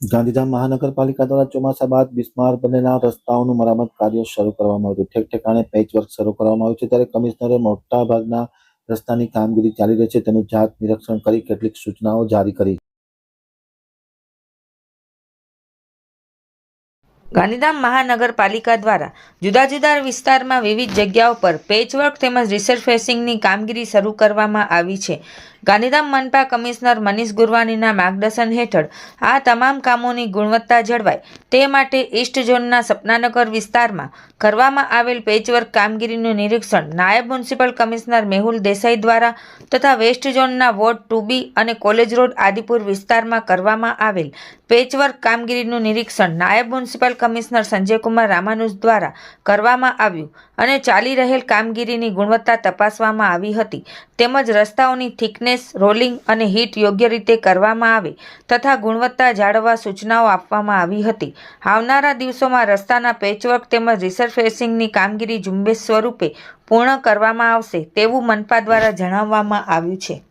ગાંધીધામ મહાનગરપાલિકા દ્વારા ચોમાસા બાદ બિસ્માર બનેલા રસ્તાઓનું મરામત કાર્ય શરૂ કરવામાં આવ્યું ઠેક ઠેકાણે પેચવર્ક શરૂ કરવામાં આવ્યું છે. ત્યારે કમિશનરે મોટાભાગના રસ્તાની કામગીરી ચાલી રહી છે. તેનું જાત નિરીક્ષણ કરી કેટલીક સૂચનાઓ જારી કરી. ગાંધીધામ મહાનગરપાલિકા દ્વારા જુદા જુદા વિસ્તારમાં વિવિધ જગ્યાઓ પર પેચવર્ક તેમજ રિસર્ફેસિંગની કામગીરી શરૂ કરવામાં આવી છે. ગાંધીધામ મનપા કમિશનર મનીષ ગુરવાનીના માર્ગદર્શન હેઠળ આ તમામ કામોની ગુણવત્તા જળવાય તે માટે ઈસ્ટ ઝોનના સપનાનગર વિસ્તારમાં કરવામાં આવેલ પેચવર્ક કામગીરીનું નિરીક્ષણ નાયબ મ્યુનિસિપલ કમિશનર મેહુલ દેસાઈ દ્વારા તથા વેસ્ટ ઝોનના વોર્ડ ટુ બી અને કોલેજ રોડ આદિપુર વિસ્તારમાં કરવામાં આવેલ પેચવર્ક કામગીરીનું નિરીક્ષણ નાયબ મ્યુનિસિપલ કમિશનર સંજયકુમાર રામાનુજ દ્વારા કરવામાં આવ્યું અને ચાલી રહેલ કામગીરીની ગુણવત્તા તપાસવામાં આવી હતી તેમજ રસ્તાઓની થિકનેસ રોલિંગ અને હીટ યોગ્ય રીતે કરવામાં આવે તથા ગુણવત્તા જાળવવા સૂચનાઓ આપવામાં આવી હતી. આવનારા દિવસોમાં રસ્તાના પેચવર્ક તેમજ રિસરફેસિંગની કામગીરી ઝુંબેશ સ્વરૂપે પૂર્ણ કરવામાં આવશે તેવું મનપા દ્વારા જણાવવામાં આવ્યું છે.